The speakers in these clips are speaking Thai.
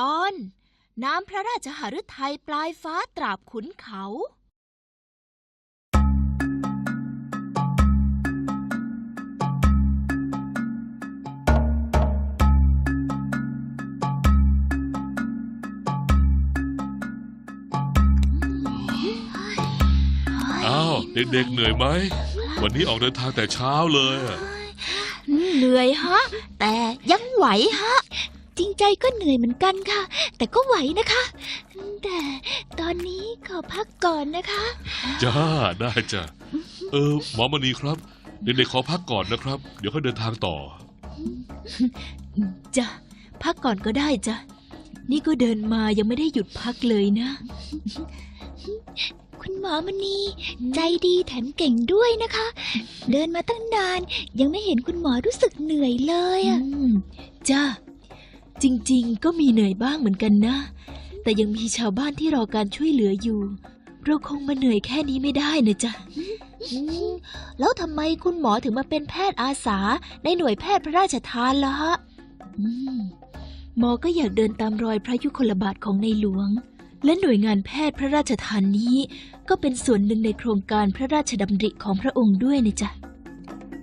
ตอน น้ำพระราชหฤทัยปลายฟ้าตราบขุนเขา อ้าว เด็กๆเหนื่อยไหม วันนี้ออกเดินทางแต่เช้าเลยอะ เหนื่อยฮะ แต่ยังไหวฮะ จริงใจก็เหนื่อยเหมือนกันค่ะ แต่ก็ไหวนะคะ แต่ตอนนี้ขอพักก่อนนะคะ จ้าได้จ้ะเออหมอมณีครับ เด็กๆขอพักก่อนนะครับ เดี๋ยวค่อยเดินทางต่อ จ้ะพักก่อนก็ได้จ้ะนี่ก็เดินมายังไม่ได้หยุดพักเลยนะ คุณหมอมณีใจดีแถมเก่งด้วยนะคะ เดินมาตั้งนานยังไม่เห็นคุณหมอรู้สึกเหนื่อยเลยอะ อืมจ้า จริงๆ ก็มีเหนื่อยบ้างเหมือนกันนะ แต่ยังมีชาวบ้านที่รอการช่วยเหลืออยู่ เราคงมาเหนื่อยแค่นี้ไม่ได้นะจ๊ะแล้วทำไมคุณหมอถึงมาเป็นแพทย์อาสาในหน่วยแพทย์พระราชทานล่ะฮะอืมหมอก็อยากเดินตามรอยพระยุคลบาทของในหลวง และหน่วยงานแพทย์พระราชทานนี้ ก็เป็นส่วนหนึ่งในโครงการพระราชดำริของพระองค์ด้วยนะจ๊ะ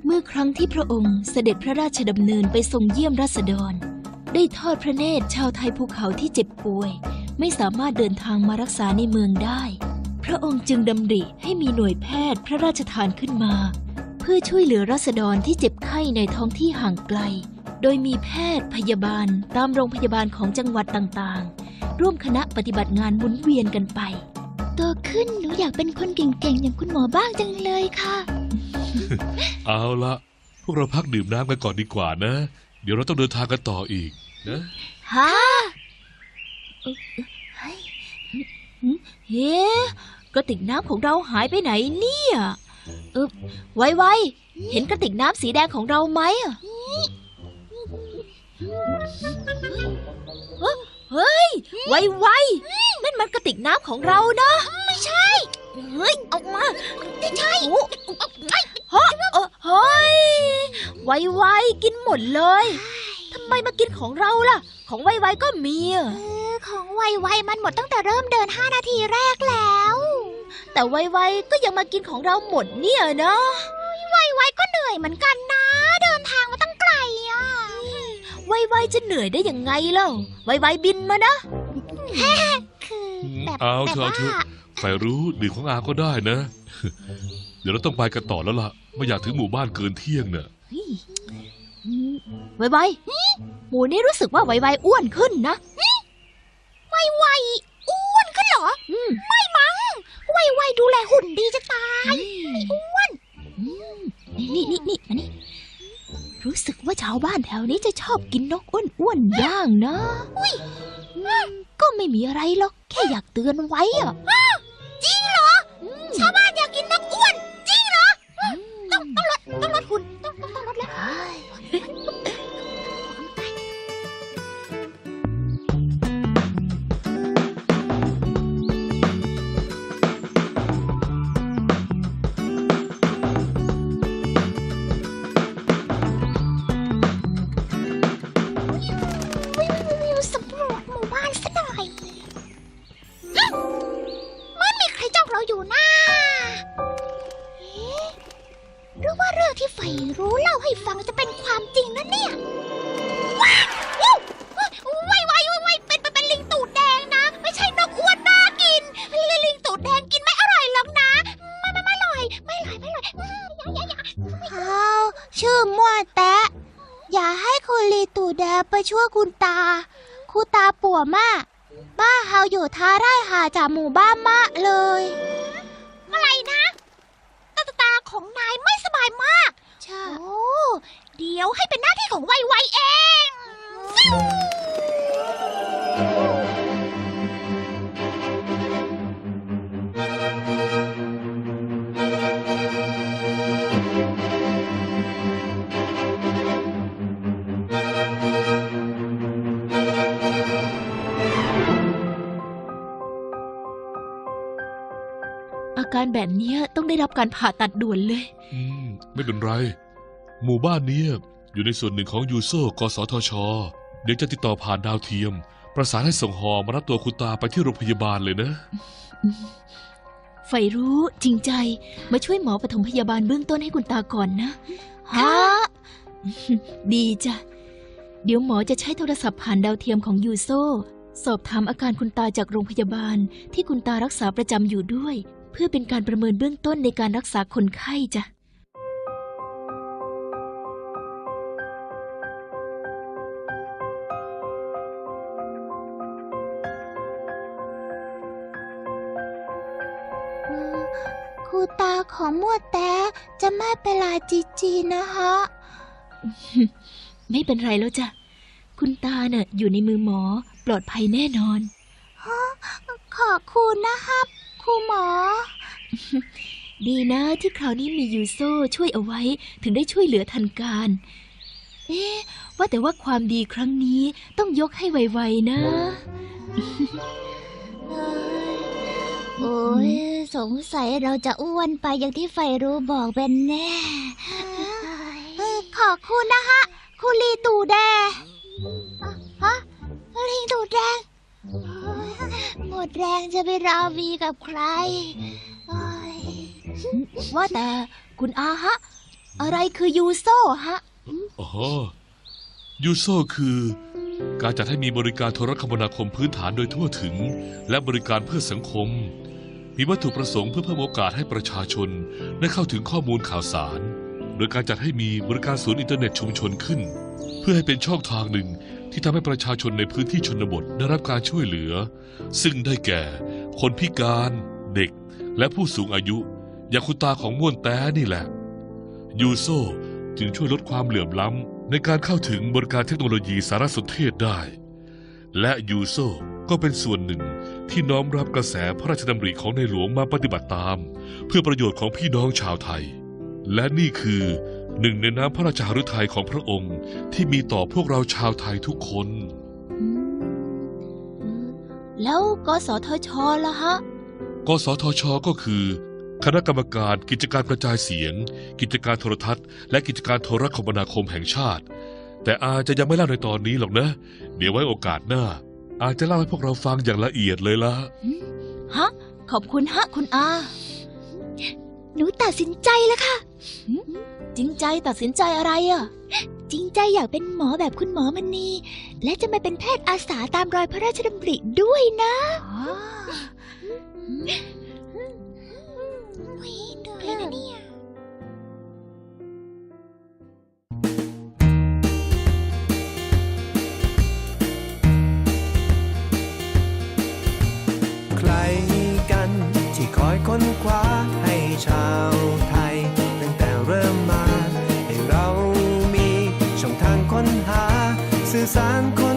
เมื่อครั้งที่พระองค์เสด็จพระราชดำเนินไปทรงเยี่ยมราษฎร ได้ทอดพระเนตรชาวไทยภูเขาที่เจ็บป่วย ไม่สามารถเดินทางมารักษาในเมืองได้ พระองค์จึงดำริให้มีหน่วยแพทย์พระราชทานขึ้นมา เพื่อช่วยเหลือราษฎรที่เจ็บไข้ในท้องที่ห่างไกล โดยมีแพทย์พยาบาลตามโรงพยาบาลของจังหวัดต่างๆ ร่วมคณะปฏิบัติงานหมุนเวียนกันไปโตขึ้นหนูอยากเป็นคนเก่งๆอย่างคุณหมอบ้างจังเลยค่ะ เอาละพวกเราพักดื่มน้ำกันก่อนดีกว่านะ เดี๋ยวเราต้องเดินทางกันต่ออีกนะฮะเอ่อเฮ้ยเฮ้กระติกน้ำของเราหายไปไหนเนี่ยเออไวไวๆเห็นกระติกน้ำสีแดงของเราไหมอะเฮ้ยเฮ้ย ไวไวๆนั่นมันกระติกน้ำของเรานะ ไม่ใช่ เฮ้ย ออกมา ไม่ใช่เฮ้ยเออเฮ้ย ไวไวๆกินหมดเลยทำไมมากินของเราล่ะ ของไวๆก็มีอะของไวๆมันหมดตั้งแต่เริ่มเดิน5นาทีแรกแล้ว แต่ไวๆก็ยังมากินของเราหมดเนี่ยนะไวๆก็เหนื่อยเหมือนกันนะ เดินทางมาตั้งไกลอะไวๆจะเหนื่อยได้ยังไงเล่าไวๆบินมานะคืออืมแบบเอาแบบเถอะว่าเถอะใครรู้ดื่มของอาก็ได้นะ เดี๋ยวเราต้องไปกันต่อแล้วล่ะ ไม่อยากถึงหมู่บ้านเกินเที่ยงเน่ะ ไวๆหมูนี่รู้สึกว่าไวๆอ้วนขึ้นนะไวๆอ้วนขึ้นเหรออืมไม่มั้ง ไวๆดูแลหุ่นดีจะตายนี่นี่นี่มานี่รู้สึกว่าชาวบ้านแถวนี้จะชอบกินนกอ้วนๆย่างนะอืมก็ไม่มีอะไรหรอก แค่อยากเตือนไว้อะ คุณตาคุณตาป่วมากบ้าเฮาอยู่ท้าไร่หาจากหมู่บ้านมากเลย อะไรนะตาตาของนายไม่สบายมากใช่โอ้เดี๋ยวให้เป็นหน้าที่ของไวไวเอง การแบบเนี้ยต้องได้รับการผ่าตัดด่วนเลย อืม ไม่เป็นไร หมู่บ้านเนี้ยอยู่ในส่วนหนึ่งของยูโซกสทช เดี๋ยวจะติดต่อผ่านดาวเทียม ประสานให้ส่งหอมารับตัวคุณตาไปที่โรงพยาบาลเลยนะไฟรู้จริงใจมาช่วยหมอปฐมพยาบาลเบื้องต้นให้คุณตาก่อนนะฮะดีจ้ะ เดี๋ยวหมอจะใช้โทรศัพท์ผ่านดาวเทียมของยูโซสอบถามอาการคุณตาจากโรงพยาบาลที่คุณตารักษาประจำอยู่ด้วยเพื่อเป็นการประเมินเบื้องต้นในการรักษาคนไข้จ้ะอืมครูตาของมวดแต่จะไม่เป็นไรจีจีนะฮะไม่เป็นไรแล้วจ้ะ คุณตาเน่ะอยู่ในมือหมอปลอดภัยแน่นอน ขอบคุณนะครับ ครูหมอ ดีนะที่คราวนี้มียูโซช่วยเอาไว้ถึงได้ช่วยเหลือทันการ เอ๊ะ ว่าแต่ว่าความดีครั้งนี้ต้องยกให้ไวๆนะ โอ้ยสงสัยเราจะอ้วนไปอย่างที่ไฟรู้บอกเป็นแน่ เออขอบคุณนะคะ คุณลีตูแดงอะฮะลีตูแดงโอ้ย หมดแรงจะไปราวีกับใครโอ้ยว่าแต่คุณอาฮะ อะไรคือยูโซฮะ อ๋อยูโซคือ การจัดให้มีบริการโทรคมนาคมพื้นฐานโดยทั่วถึง และบริการเพื่อสังคม มีวัตถุประสงค์เพื่อเพิ่มโอกาสให้ประชาชน ได้เข้าถึงข้อมูลข่าวสาร โดยการจัดให้มีบริการศูนย์อินเทอร์เน็ตชุมชนขึ้น เพื่อให้เป็นช่องทางหนึ่งที่ทำให้ประชาชนในพื้นที่ชนบทได้รับการช่วยเหลือ ซึ่งได้แก่ คนพิการ เด็ก และผู้สูงอายุ อย่างคุณตาของม่วนแต้นี่แหละ ยูโซจึงช่วยลดความเหลื่อมล้ำในการเข้าถึงบริการเทคโนโลยีสารสนเทศได้ และยูโซก็เป็นส่วนหนึ่งที่น้อมรับกระแสพระราชดำริของในหลวงมาปฏิบัติตาม เพื่อประโยชน์ของพี่น้องชาวไทย และนี่คือหนึ่งในน้ำพระราชหฤทัยของพระองค์ที่มีต่อพวกเราชาวไทยทุกคน แล้วกสทชล่ะฮะ กสทช ก็คือ คณะกรรมการกิจการกระจายเสียง กิจการโทรทัศน์ และกิจการโทรคมนาคมแห่งชาติ แต่อาจจะยังไม่เล่าในตอนนี้หรอกนะ เดี๋ยวไว้โอกาสหน้า อาจจะเล่าให้พวกเราฟังอย่างละเอียดเลยละฮะ ขอบคุณฮะคุณอา หนูตัดสินใจแล้วค่ะ จริงใจตัดสินใจอะไรอะ จริงใจอยากเป็นหมอแบบคุณหมอมณีและจะมาเป็นแพทย์อาสาตามรอยพระราชดำริด้วยนะเพลงนะเนี่ย มี